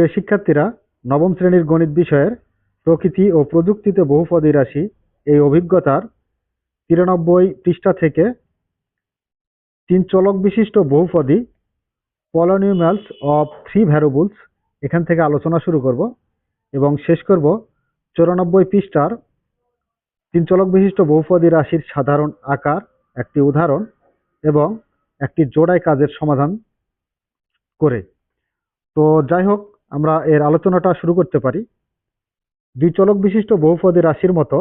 প্রিয় শিক্ষার্থীরা, নবম শ্রেণির গণিত বিষয়ের প্রকৃতি ও প্রযুক্তিতে বহুপদী রাশি এই অভিজ্ঞতার তিরানব্বই পৃষ্ঠা থেকে তিন চলক বিশিষ্ট বহুপদী পলিনোমিয়ালস অফ থ্রি ভ্যারিয়েবলস এখান থেকে আলোচনা শুরু করব এবং শেষ করব চৌরানব্বই পৃষ্ঠার তিন চলক বিশিষ্ট বহুপদী রাশির সাধারণ আকার, একটি উদাহরণ এবং একটি জোড়াই কাজের সমাধান করে। তো যাই হোক আমরা এর আলোচনাটা শুরু করতে পারি। দুই চলক বিশিষ্ট বহুপদী রাশির মতো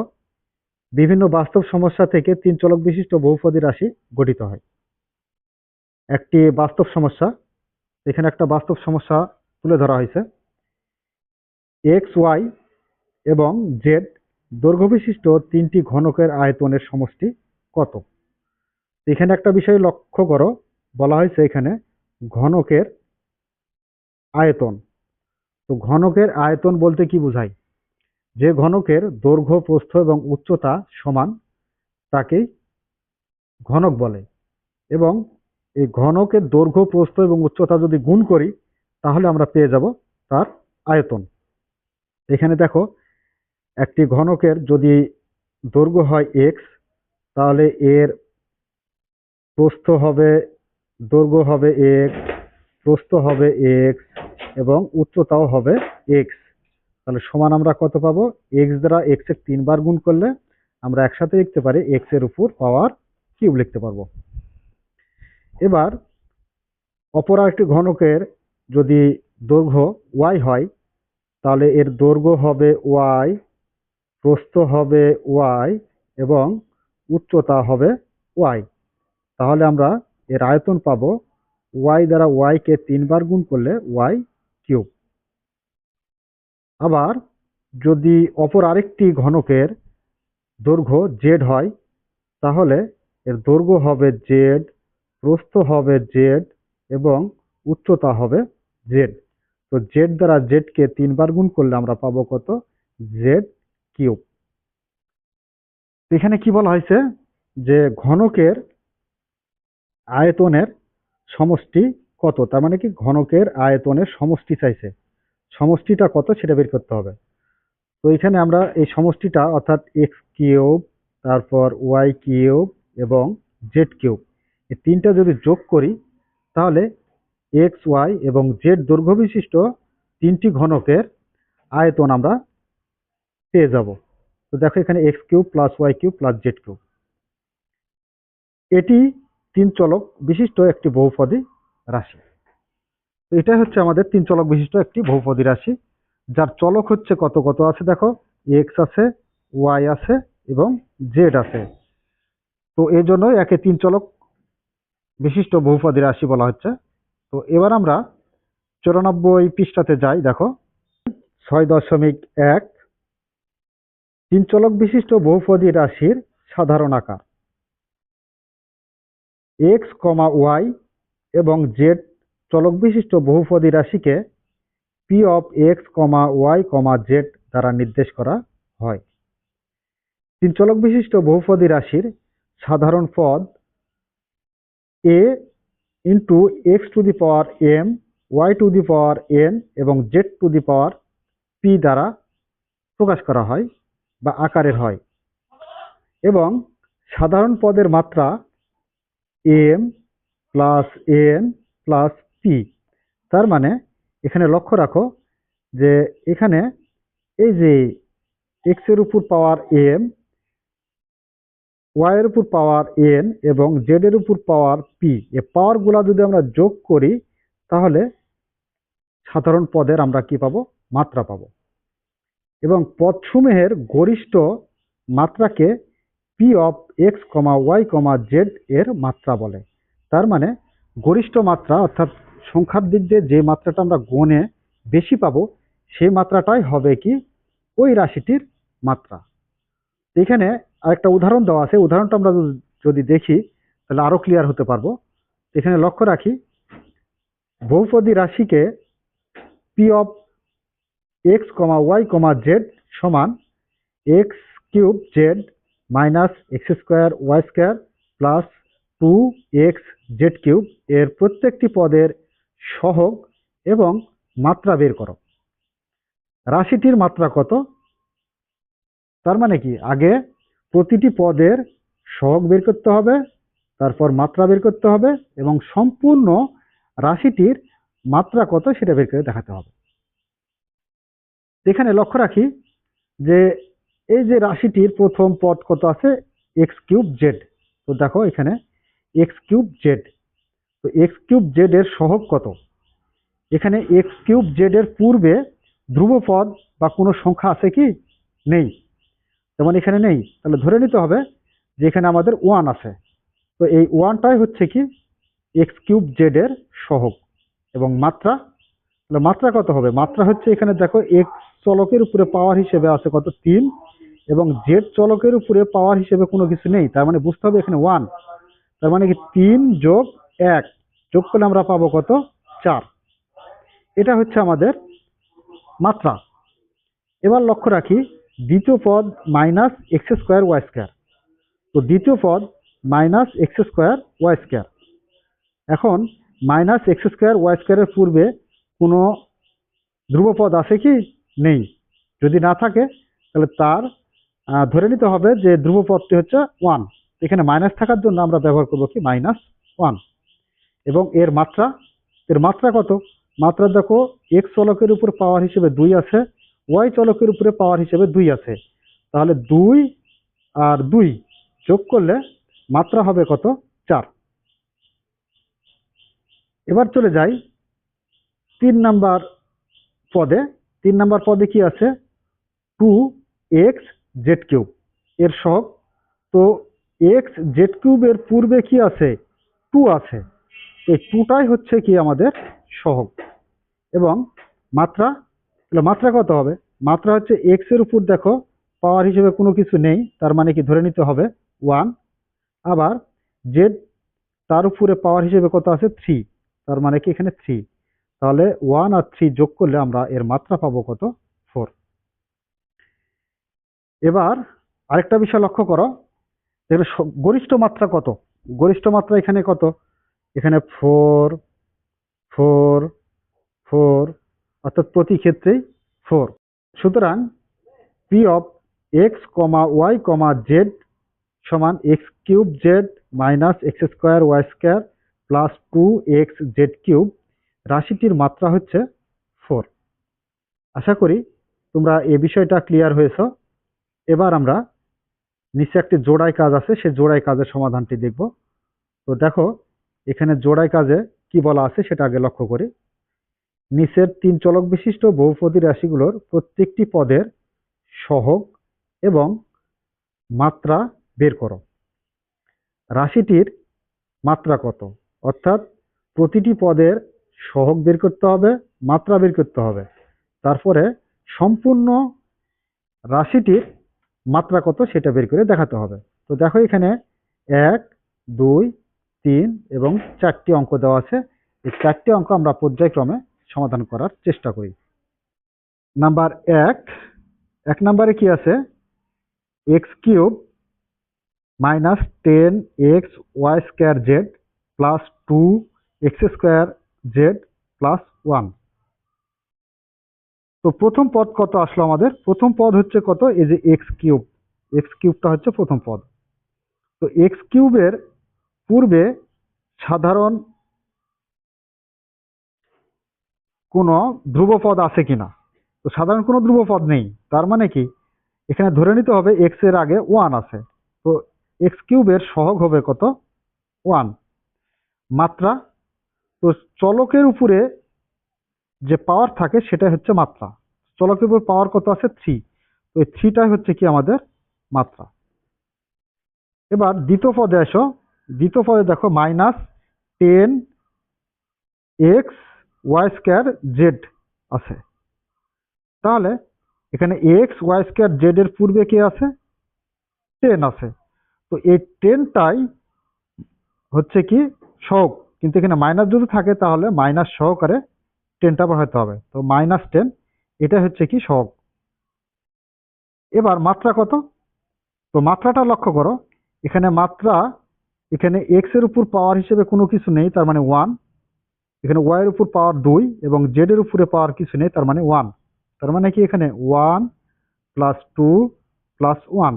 বিভিন্ন বাস্তব সমস্যা থেকে তিন চলক বিশিষ্ট বহুপদী রাশি গঠিত হয়। একটি বাস্তব সমস্যা, এখানে একটা বাস্তব সমস্যা তুলে ধরা হয়েছে। এক্স ওয়াই এবং জেড দৈর্ঘ্য বিশিষ্ট তিনটি ঘনকের আয়তনের সমষ্টি কত? এখানে একটা বিষয় লক্ষ্য করো, বলা হয়েছে এখানে ঘনকের আয়তন। তো ঘনকের আয়তন বলতে কি বোঝায়? যে ঘনকের দৈর্ঘ্য, প্রস্থ এবং উচ্চতা সমান তাকেই ঘনক বলে। এবং এই ঘনকের দৈর্ঘ্য, প্রস্থ এবং উচ্চতা যদি গুণ করি, তাহলে আমরা পেয়ে যাব তার আয়তন। এখানে দেখো, একটি ঘনকের যদি দৈর্ঘ্য হয় এক্স তাহলে এর প্রস্থ হবে, দৈর্ঘ্য হবে এক্স প্রস্থ হবে এক্স এবং উচ্চতাও হবে এক্স তাহলে সমান আমরা কত পাবো? এক্স দ্বারা এক্সের তিনবার গুণ করলে আমরা একসাথে লিখতে পারি এক্সের উপর পাওয়ার কিউব লিখতে পারব। এবার অপর আরেকটি ঘনকের যদি দৈর্ঘ্য ওয়াই হয়, তাহলে এর দৈর্ঘ্য হবে ওয়াই প্রস্থ হবে ওয়াই এবং উচ্চতা হবে ওয়াই তাহলে আমরা এর আয়তন পাবো ওয়াই দ্বারা ওয়াই কে তিনবার গুণ করলে ওয়াই কিউব। আবার যদি অপর আরেকটি ঘনকের দৈর্ঘ্য জেড হয়, তাহলে এর দৈর্ঘ্য হবে জেড প্রস্থ হবে জেড এবং উচ্চতা হবে জেড তো জেড দ্বারা জেডকে তিনবার গুণ করলে আমরা পাবো কত? Z cube. এখানে কি বলা হয়েছে? যে ঘনকের আয়তনের সমষ্টি কত? তার মানে কি ঘনকের আয়তনের সমষ্টি চাইছে। সমষ্টিটা কত সেটা বের করতে হবে। তো এখানে আমরা এই সমষ্টিটা অর্থাৎ এক্স কিউব, তারপর ওয়াই কিউব এবং জেড কিউব এই তিনটা যদি যোগ করি, তাহলে এক্স ওয়াই এবং জেড দৈর্ঘ্য বিশিষ্ট তিনটি ঘনকের আয়তন আমরা পেয়ে যাব। তো দেখো এখানে x cube plus y cube plus z cube. এটি তিন চলক বিশিষ্ট একটি বহুপদী রাশি। তো এটাই হচ্ছে আমাদের তিন চলক বিশিষ্ট একটি বহুপদী রাশি। যার চলক হচ্ছে কত কত আছে দেখো? এক্স আছে ওয়াই আছে এবং জেড আছে। তো এই জন্যই একে তিন চলক বিশিষ্ট বহুপদী রাশি বলা হচ্ছে। তো এবার আমরা চুরানব্বই পৃষ্ঠাতে যাই দেখো। ছয় দশমিক এক। তিন চলক বিশিষ্ট বহুপদী রাশির সাধারণ আকার। এক্স কমা ওয়াই এবং জেড চলক বিশিষ্ট বহুপদী রাশিকে p of x comma y comma z দ্বারা নির্দেশ করা হয়। তিন চলক বিশিষ্ট বহুপদী রাশির সাধারণ পদ a into x to the power m y to the power n এবং z to the power p দ্বারা প্রকাশ করা হয় বা আকারের হয়। এবং সাধারণ পদের মাত্রা m plus n plus p তার মানে এখানে লক্ষ্য রাখো যে এখানে এই যে এক্সের উপর পাওয়ার এম ওয়াই এর উপর পাওয়ার এন এবং জেড এর উপর পাওয়ার পি এই পাওয়ারগুলা যদি আমরা যোগ করি, তাহলে সাধারণ পদের আমরা কি পাবো? মাত্রা পাবো। এবং পদসমূহের গরিষ্ঠ মাত্রাকে p of x comma y comma z এর মাত্রা বলে। তার মানে গরিষ্ঠ মাত্রা, অর্থাৎ সংখ্যার দিক দিয়ে যে মাত্রাটা আমরা গণে বেশি পাবো, সেই মাত্রাটাই হবে কি? ওই রাশিটির মাত্রা। এখানে আরেকটা উদাহরণ দেওয়া আছে। উদাহরণটা আমরা যদি দেখি, তাহলে আরও ক্লিয়ার হতে পারব। এখানে লক্ষ্য রাখি, বহুপদী রাশিকে p of x comma y comma z সমান x cube z minus x square, y square plus two x z cube এর প্রত্যেকটি পদের সহগ এবং মাত্রা বের করো। রাশিটির মাত্রা কত? তার মানে কি? আগে প্রতিটি পদের সহগ বের করতে হবে, তারপর মাত্রা বের করতে হবে এবং সম্পূর্ণ রাশিটির মাত্রা কত সেটা বের করে দেখাতে হবে। এখানে লক্ষ্য রাখি যে এই যে রাশিটির প্রথম পদ কত আছে? এক্স কিউব জেড তো দেখো এখানে এক্স কিউব জেড তো এক্স কিউব জেড এর সহগ কত? এখানে এক্স কিউব জেড এর পূর্বে ধ্রুবপদ বা কোনো সংখ্যা আছে কি? নেই। যেমন এখানে নেই। তাহলে ধরে নিতে হবে যে এখানে আমাদের ওয়ান আছে। তো এই ওয়ানটাই হচ্ছে কি? এক্স কিউব জেড এর সহগ এবং মাত্রা। তাহলে মাত্রা কত হবে? মাত্রা হচ্ছে এখানে দেখো এক্স চলকের উপরে পাওয়ার হিসেবে আছে কত? তিন। এবং জেড চলকের উপরে পাওয়ার হিসেবে কোনো কিছু নেই। তার মানে বুঝতে হবে এখানে ওয়ান তার মানে কি তিন যোগ এক। যোগ করলে আমরা পাবো কত? চার। এটা হচ্ছে আমাদের মাত্রা। এবার লক্ষ্য রাখি, দ্বিতীয় পদ minus x square y square তো দ্বিতীয় পদ minus x square y square এখন মাইনাস এক্স স্কোয়ার ওয়াই স্কোয়ারের পূর্বে কোনো ধ্রুবপদ আছে কি? নেই। যদি না থাকে, তাহলে তার ধরে নিতে হবে যে ধ্রুবপদটি হচ্ছে ওয়ান এখানে মাইনাস থাকার জন্য আমরা ব্যবহার করব কি? মাইনাস ওয়ান এবং এর মাত্রা এর মাত্রা কত? মাত্রা দেখো এক্স চলকের উপর পাওয়ার হিসেবে দুই আছে ওয়াই চলকের উপরে পাওয়ার হিসেবে দুই আছে। তাহলে দুই আর দুই যোগ করলে মাত্রা হবে কত? চার। এবার চলে যাই তিন নাম্বার পদে। তিন নাম্বার পদে কি আছে? টু এক্স জেড কিউব এর সহগ। তো এক্স জেড কিউবের পূর্বে কি আছে? টু আছে। এই টুটাই হচ্ছে কি আমাদের সহগ। এবং মাত্রা, তাহলে মাত্রা কত হবে? মাত্রা হচ্ছে এক্সের উপর দেখো পাওয়ার হিসেবে কোনো কিছু নেই, তার মানে কি ধরে নিতে হবে? ওয়ান আবার জেড তার উপরে পাওয়ার হিসেবে কত আছে? থ্রি তার মানে কি এখানে থ্রি তাহলে ওয়ান আর থ্রি যোগ করলে আমরা এর মাত্রা পাবো কত? এবার আরেকটা বিষয় লক্ষ্য করো। এখানে গরিষ্ঠ মাত্রা কত? গরিষ্ঠ মাত্রা এখানে কত? এখানে ফোর ফোর ফোর অর্থাৎ প্রতি ক্ষেত্রেই ফোর সুতরাং p of x comma y comma z সমান x cube z minus x square y square plus two x z cube রাশিটির মাত্রা হচ্ছে ফোর আশা করি তোমরা এ বিষয়টা ক্লিয়ার হয়েছ। এবার আমরা নিচে একটি জোড়াই কাজ আছে, সেই জোড়াই কাজের সমাধানটি দেখব। তো দেখো, এখানে জোড়াই কাজে কি বলা আছে সেটা আগে লক্ষ্য করি। নিচের তিন চলক বিশিষ্ট বহুপদী রাশিগুলোর প্রত্যেকটি পদের সহগ এবং মাত্রা বের করো। রাশিটির মাত্রা কত? অর্থাৎ প্রতিটি পদের সহগ বের করতে হবে, মাত্রা বের করতে হবে। তারপরে সম্পূর্ণ রাশিটির মাত্রা কত সেটা বের করে দেখাতে হবে। তো দেখো এখানে এক, দুই, তিন এবং চারটি অঙ্ক দেওয়া আছে। এই চারটি অঙ্ক আমরা পর্যায়ক্রমে সমাধান করার চেষ্টা করি। নাম্বার এক এক নাম্বারে কি আছে? X cube minus ten x y square z plus two x square z plus one. তো প্রথম পদ কত আসলো আমাদের? প্রথম পদ হচ্ছে কত? এই যে এক্স কিউব এক্স কিউবটা হচ্ছে প্রথম পদ। তো এক্স কিউবের পূর্বে সাধারণ কোনো ধ্রুবপদ আছে কিনা? তো সাধারণ কোনো ধ্রুবপদ নেই। তার মানে কি? এখানে ধরে নিতে হবে এক্সের আগে ওয়ান আছে। তো এক্স কিউবের সহগ হবে কত? ওয়ান মাত্রা? তো চলকের উপরে যে পাওয়ার থাকে সেটাই হচ্ছে মাত্রা। চলকের উপর পাওয়ার কত আছে? থ্রি তো এই থ্রিটাই হচ্ছে কি আমাদের মাত্রা। এবার দ্বিতীয় পদে আসো। দ্বিতীয় পদে দেখো minus ten x y square z আছে। তাহলে এখানে এক্স ওয়াই স্কোয়ার জেড এর পূর্বে কে আছে? টেন আছে। তো এই টেনটাই হচ্ছে কি সহগ। কিন্তু এখানে মাইনাস যদি থাকে তাহলে মাইনাস সহকারে টেনটা বসাতে হবে। তো মাইনাস টেন এটা হচ্ছে কি সহগ। এবার মাত্রা কত? তো মাত্রাটা লক্ষ্য করো, এখানে মাত্রা, এখানে এক্সের উপর পাওয়ার হিসেবে কোনো কিছু নেই, তার মানে ওয়ান এখানে ওয়াই এর উপর পাওয়ার দুই এবং জেড এর উপরে পাওয়ার কিছু নেই, তার মানে ওয়ান তার মানে কি এখানে one plus two plus one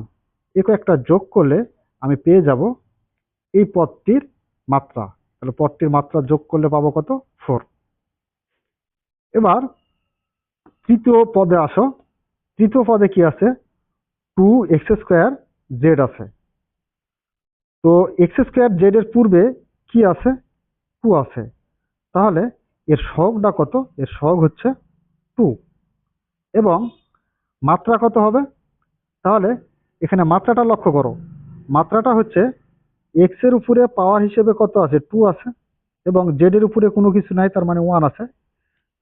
একে একটা যোগ করলে আমি পেয়ে যাব এই পদটির মাত্রা। তাহলে পদটির মাত্রা যোগ করলে পাবো কত? ফোর এবার তৃতীয় পদে আসো। তৃতীয় পদে কি আছে? টু এক্স স্কোয়ার জেড আছে। তো এক্স স্কোয়ার জেড এর পূর্বে কি আছে? টু আছে। তাহলে এর সহগটা কত? এর সহগ হচ্ছে টু এবং মাত্রা কত হবে? তাহলে এখানে মাত্রাটা লক্ষ্য করো। মাত্রাটা হচ্ছে এক্সের উপরে পাওয়ার হিসেবে কত আছে? টু আছে। এবং জেড এর উপরে কোনো কিছু নাই, তার মানে ওয়ান আছে।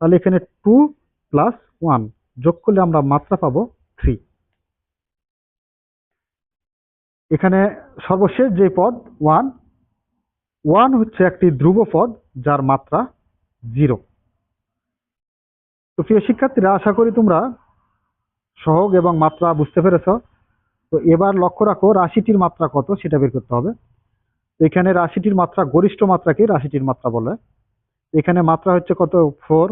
তাহলে এখানে টু প্লাস ওয়ান যোগ করলে আমরা মাত্রা পাবো থ্রি এখানে সর্বশেষ যে পদ ওয়ান ওয়ান হচ্ছে একটি ধ্রুব পদ যার মাত্রা জিরো তো প্রিয় শিক্ষার্থীরা, আশা করি তোমরা সহগ এবং মাত্রা বুঝতে পেরেছ। তো এবার লক্ষ্য রাখো, রাশিটির মাত্রা কত সেটা বের করতে হবে। এখানে রাশিটির মাত্রা, গরিষ্ঠ মাত্রাকে রাশিটির মাত্রা বলে। এখানে মাত্রা হচ্ছে কত? ফোর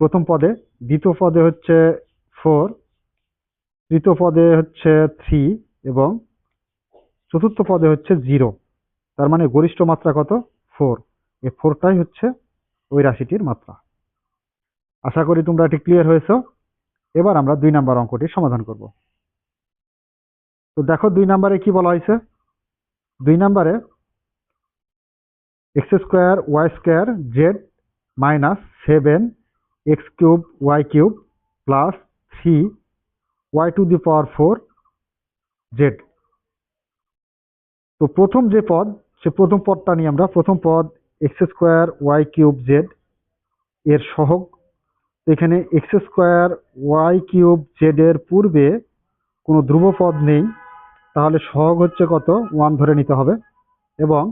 প্রথম পদে, দ্বিতীয় পদে হচ্ছে ফোর তৃতীয় পদে হচ্ছে থ্রি এবং চতুর্থ পদে হচ্ছে জিরো তার মানে গরিষ্ঠ মাত্রা কত? ফোর এই ফোরটাই হচ্ছে ওই রাশিটির মাত্রা। আশা করি তোমরা এটি ক্লিয়ার হয়েছ। এবার আমরা দুই নাম্বার অঙ্কটি সমাধান করব। তো দেখো দুই নাম্বারে কি বলা হয়েছে? দুই নাম্বারে x square y square z minus seven x cube y cube plus three y to the power four z তো প্রথম যে পদ, সে প্রথম পদটা নিয়ে আমরা প্রথম পদ x square y cube z এর সহগ। তো এখানে x square y cube z এর পূর্বে কোনো ধ্রুব পদ নেই। তাহলে সহগ হচ্ছে কত? ওয়ান ধরে নিতে হবে। এবং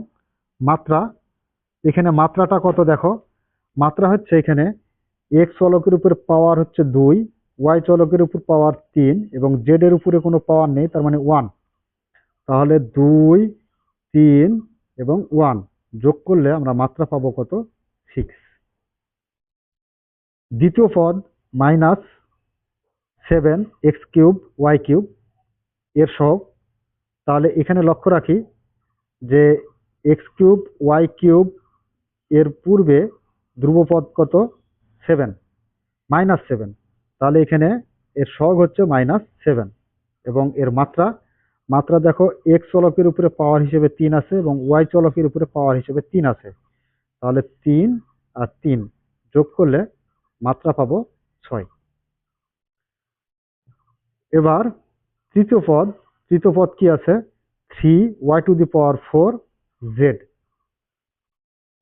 মাত্রা, এখানে মাত্রাটা কত দেখো? মাত্রা হচ্ছে এখানে এক্স চলকের উপর পাওয়ার হচ্ছে দুই ওয়াই চলকের উপর পাওয়ার তিন এবং জেড এর উপরে কোনো পাওয়ার নেই, তার মানে ওয়ান তাহলে দুই, তিন এবং ওয়ান যোগ করলে আমরা মাত্রা পাবো কত? সিক্স দ্বিতীয় পদ minus seven x cube y cube এর সহগ। তাহলে এখানে লক্ষ্য রাখি যে এক্স কিউব ওয়াই কিউব এর পূর্বে ধ্রুবপদ কত? Seven, minus seven. তাহলে এখানে এর সহগ হচ্ছে মাইনাস সেভেন। এবং এর মাত্রা মাত্রা দেখো এক্স চলকের উপরে পাওয়ার হিসেবে তিন আছে এবং ওয়াই চলকের উপরে পাওয়ার হিসেবে তিন আছে। তাহলে তিন আর তিন যোগ করলে মাত্রা পাবো ছয়। এবার তৃতীয় পদ তৃতীয় পদ কি আছে? Three y to the power four z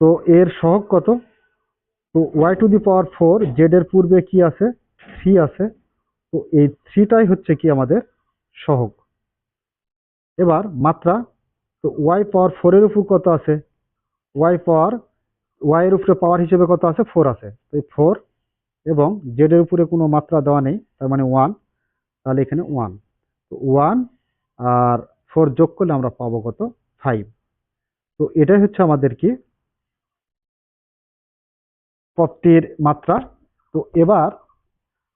তো এর সহগ কত? তো y to the power four z এর পূর্বে কি আছে? থ্রি আছে। তো এই থ্রিটাই হচ্ছে কি আমাদের সহগ। এবার মাত্রা, তো ওয়াই পাওয়ার ফোর এর উপর কত আছে? ওয়াই পাওয়ার ওয়াই এর উপরে পাওয়ার হিসেবে কত আছে? ফোর আছে। তো এই ফোর এবং জেড এর উপরে কোনো মাত্রা দেওয়া নেই, তার মানে ওয়ান তাহলে এখানে ওয়ান তো ওয়ান আর ফোর যোগ করলে আমরা পাবো কত? ফাইভ তো এটাই হচ্ছে আমাদের কি পদটির মাত্রা। তো এবার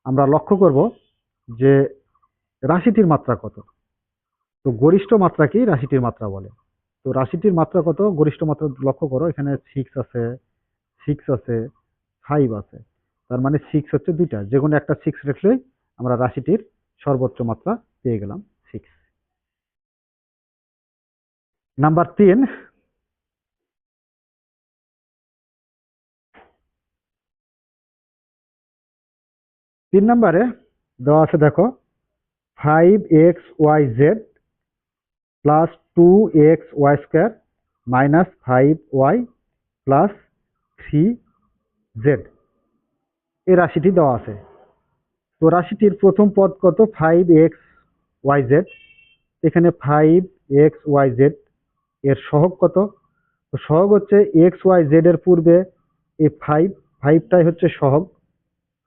আমরা লক্ষ্য করব যে রাশিটির মাত্রা কত। তো গরিষ্ঠ মাত্রাকেই রাশিটির মাত্রা বলে। তো রাশিটির মাত্রা কত? গরিষ্ঠ মাত্রা লক্ষ্য করো, এখানে সিক্স আছে সিক্স আছে ফাইভ আছে। তার মানে সিক্স হচ্ছে দুইটা। যে কোনো একটা সিক্স রেখলেই আমরা রাশিটির সর্বোচ্চ মাত্রা পেয়ে গেলাম সিক্স নাম্বার তিন তিন নম্বরে দেওয়া আছে দেখো five x y z plus two x y square minus five y plus three z এই রাশিটি দেওয়া আছে। তো রাশিটির প্রথম পদ কত? ফাইভ এক্স ওয়াই জেড এখানে ফাইভ এক্স ওয়াই জেড এর সহগ কত? তো সহগ হচ্ছে এক্স ওয়াই জেড এর পূর্বে, এই ফাইভ ফাইভটাই হচ্ছে সহগ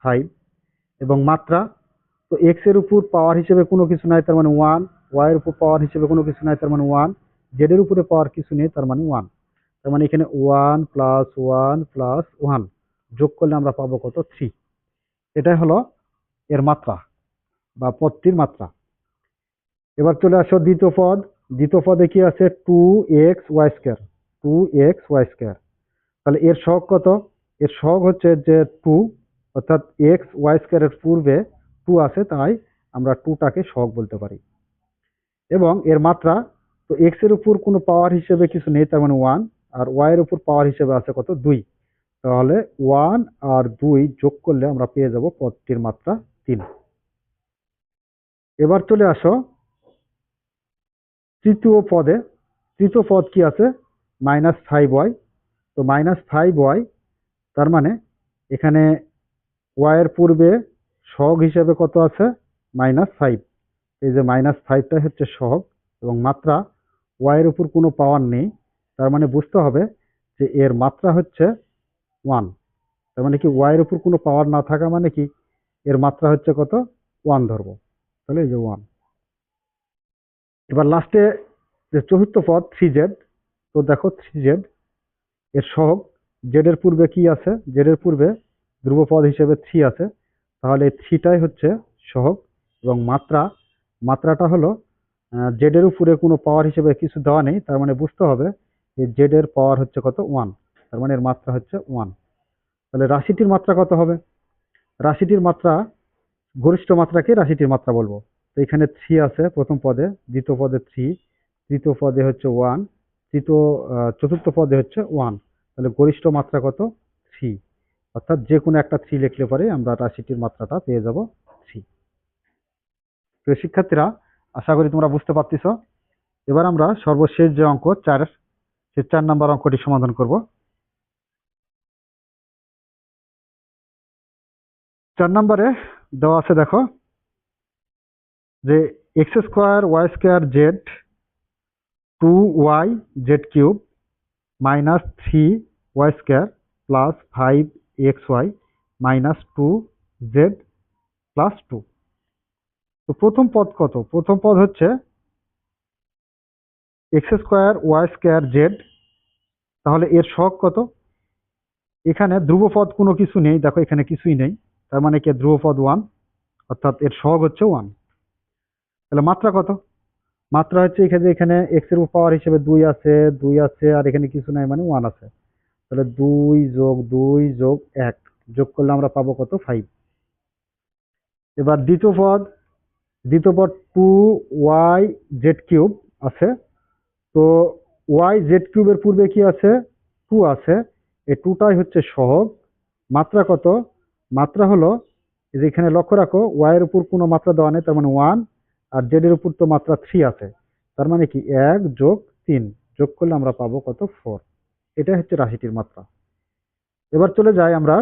ফাইভ এবং মাত্রা, তো এক্সের উপর পাওয়ার হিসেবে কোনো কিছু নাই, তার মানে ওয়ান ওয়াই এর উপর পাওয়ার হিসেবে কোনো কিছু নাই, তার মানে ওয়ান জেড এর উপরে পাওয়ার কিছু নেই, তার মানে ওয়ান তার মানে এখানে one plus one plus one যোগ করলে আমরা পাবো কত? থ্রি এটাই হলো এর মাত্রা বা পদটির মাত্রা। এবার চলে আসো দ্বিতীয় পদ, দ্বিতীয় পদে কি আছে? Two x y square two x y square তাহলে এর সহগ কত? এর সহগ হচ্ছে যে টু অর্থাৎ এক্স ওয়াই স্কোয়ারের পূর্বে টু আছে, তাই আমরা টুটাকে সহগ বলতে পারি। এবং এর মাত্রা, তো এক্সের উপর কোনো পাওয়ার হিসেবে কিছু নেই, তার মানে ওয়ান আর ওয়াইয়ের উপর পাওয়ার হিসেবে আছে কত? দুই। তাহলে ওয়ান আর দুই যোগ করলে আমরা পেয়ে যাব পদটির মাত্রা তিন। এবার চলে আসো তৃতীয় পদে। তৃতীয় পদ কি আছে? মাইনাস ফাইভ ওয়াই তো মাইনাস ফাইভ ওয়াই তার মানে এখানে ওয়াই এর পূর্বে সহগ হিসেবে কত আছে? মাইনাস ফাইভ এই যে মাইনাস ফাইভটাই হচ্ছে সহগ এবং মাত্রা ওয়াইয়ের উপর কোনো পাওয়ার নেই। তার মানে বুঝতে হবে যে এর মাত্রা হচ্ছে ওয়ান তার মানে কি ওয়াই এর উপর কোনো পাওয়ার না থাকা মানে কি? এর মাত্রা হচ্ছে কত? ওয়ান ধরবো। তাহলে এই যে ওয়ান এবার লাস্টে যে চতুর্থ পদ থ্রি জেড তো দেখো থ্রি জেড এর সহগ জেডের পূর্বে কি আছে? জেডের পূর্বে ধ্রুবপদ হিসেবে থ্রি আছে। তাহলে থ্রিটাই হচ্ছে সহগ এবং মাত্রা। মাত্রাটা হলো জেড এর উপরে কোনো পাওয়ার হিসেবে কিছু দেওয়া নেই, তার মানে বুঝতে হবে যে জেড এর পাওয়ার হচ্ছে কত? ওয়ান তার মানে এর মাত্রা হচ্ছে ওয়ান তাহলে রাশিটির মাত্রা কত হবে? রাশিটির মাত্রা গরিষ্ঠ মাত্রাকে রাশিটির মাত্রা বলব। তো এখানে থ্রি আছে প্রথম পদে, দ্বিতীয় পদে থ্রি তৃতীয় পদে হচ্ছে ওয়ান তৃতীয় চতুর্থ পদে হচ্ছে ওয়ান তাহলে গরিষ্ঠ মাত্রা কত? থ্রি অর্থাৎ যে কোনো একটা থ্রি লিখলে পরে আমরা রাশিটির মাত্রাটা পেয়ে যাব থ্রি প্রিয় শিক্ষার্থীরা, আশা করি তোমরা বুঝতে পারতেছ। এবার আমরা সর্বশেষ যে অঙ্ক, চার, সে চার নাম্বার অঙ্কটি সমাধান করব। চার নম্বরে দেওয়া আছে দেখো যে x square, y square, z two y, z cube, minus three, y square, plus five x y minus two z plus two. তো প্রথম পদ কত? প্রথম পদ হচ্ছে x square, y square, z. তাহলে এর শখ কত? এখানে ধ্রুবপদ কোনো কিছু নেই, দেখো এখানে কিছুই নেই। তার মানে কি? ধ্রুবপদ ওয়ান, অর্থাৎ এর সহগ হচ্ছে ওয়ান। তাহলে মাত্রা কত? মাত্রা হচ্ছে এখানে এখানে এক্সের পাওয়ার হিসেবে দুই আছে দুই আছে, আর এখানে কিছু নাই মানে ওয়ান আছে। তাহলে দুই যোগ দুই যোগ এক। যোগ করলে আমরা পাবো কত? ফাইভ এবার দ্বিতীয় পদ দ্বিতীয় পদ টু ওয়াই জেড কিউব আছে। তো ওয়াই জেড কিউবের পূর্বে কি আছে? টু আছে। এই টুটাই হচ্ছে সহগ। মাত্রা কত? মাত্রা হলো, এই যে এখানে লক্ষ্য রাখো ওয়াইয়ের উপর কোনো মাত্রা দেওয়া নেই, তার মানে ওয়ান আর জেড এর উপর তো মাত্রা থ্রি আছে। তার মানে কি? এক যোগ তিন। যোগ করলে আমরা পাবো কত? ফোর এটা হচ্ছে রাশিটির মাত্রা। এবার চলে যাই আমরা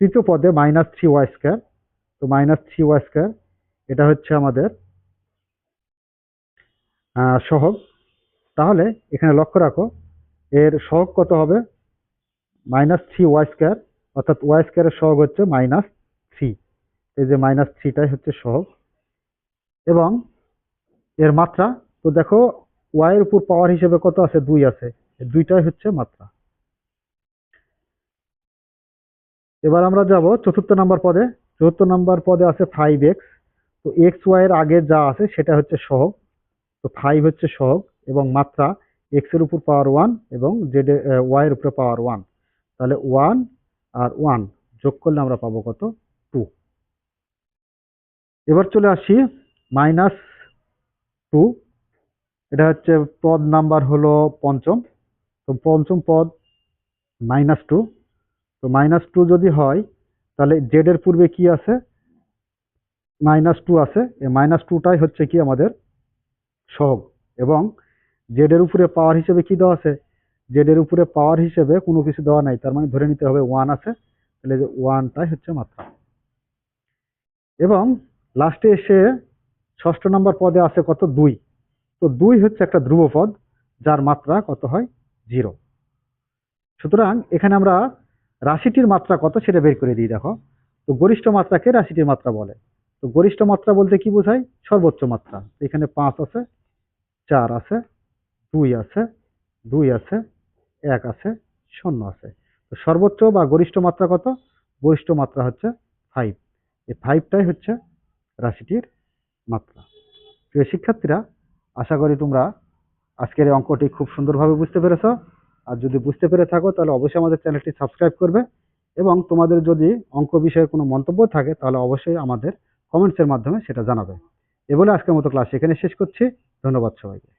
তৃতীয় পদে মাইনাস থ্রি ওয়াই স্কোয়ার তো মাইনাস থ্রি ওয়াই স্কোয়ার এটা হচ্ছে আমাদের সহগ। তাহলে এখানে লক্ষ্য রাখো, এর সহগ কত হবে? মাইনাস থ্রি ওয়াই স্কোয়ার অর্থাৎ ওয়াই স্কোয়ারের সহগ হচ্ছে মাইনাস থ্রি এই যে মাইনাস থ্রিটাই হচ্ছে সহগ। এবং এর মাত্রা, তো দেখো ওয়াই এর উপর পাওয়ার হিসেবে কত আছে? দুই আছে। দুইটাই হচ্ছে মাত্রা। এবার আমরা যাব চতুর্থ নাম্বার পদে। চতুর্থ নাম্বার পদে আছে ফাইভ এক্স তো এক্স ওয়াই এর আগে যা আছে সেটা হচ্ছে সহগ। তো ফাইভ হচ্ছে সহগ এবং মাত্রা এক্সের উপর পাওয়ার ওয়ান এবং জেড ওয়াই এর উপরে পাওয়ার ওয়ান তাহলে ওয়ান আর ওয়ান যোগ করলে আমরা পাবো কত? টু এবার চলে আসি মাইনাস টু এটা হচ্ছে পদ নাম্বার হলো পঞ্চম। তো পঞ্চম পদ মাইনাস টু তো মাইনাস টু যদি হয়, তাহলে জেড এর পূর্বে কি আছে? মাইনাস টু আছে। এই মাইনাস টুটাই হচ্ছে কি আমাদের সহগ। এবং জেড এর উপরে পাওয়ার হিসেবে কি দেওয়া আছে? জেড এর উপরে পাওয়ার হিসেবে কোনো কিছু দেওয়া নাই। তার মানে ধরে নিতে হবে ওয়ান আছে। তাহলে যে ওয়ানটাই হচ্ছে মাত্রা। এবং লাস্টে এসে ষষ্ঠ নম্বর পদে আছে কত? দুই। তো দুই হচ্ছে একটা ধ্রুবপদ যার মাত্রা কত হয়? জিরো। সুতরাং এখানে আমরা রাশিটির মাত্রা কত সেটা বের করে দিই, দেখো। তো গরিষ্ঠ মাত্রাকে রাশিটির মাত্রা বলে। তো গরিষ্ঠ মাত্রা বলতে কি বোঝায়? সর্বোচ্চ মাত্রা। এখানে পাঁচ আছে, চার আছে, দুই আছে দুই আছে, এক আছে, শূন্য আছে। তো সর্বোচ্চ বা গরিষ্ঠ মাত্রা কত? গরিষ্ঠ মাত্রা হচ্ছে ফাইভ এই ফাইভটাই হচ্ছে রাশিটির মাত্রা। প্রিয় শিক্ষার্থীরা, আশা করি তোমরা আজকের এই অঙ্কটি খুব সুন্দরভাবে বুঝতে পেরেছ। আর যদি বুঝতে পেরে থাকো, তাহলে অবশ্যই আমাদের চ্যানেলটি সাবস্ক্রাইব করবে এবং তোমাদের যদি অঙ্ক বিষয়ে কোনো মন্তব্য থাকে, তাহলে অবশ্যই আমাদের কমেন্টসের মাধ্যমে সেটা জানাবে। এ বলে আজকের মতো ক্লাস এখানে শেষ করছি। ধন্যবাদ সবাইকে।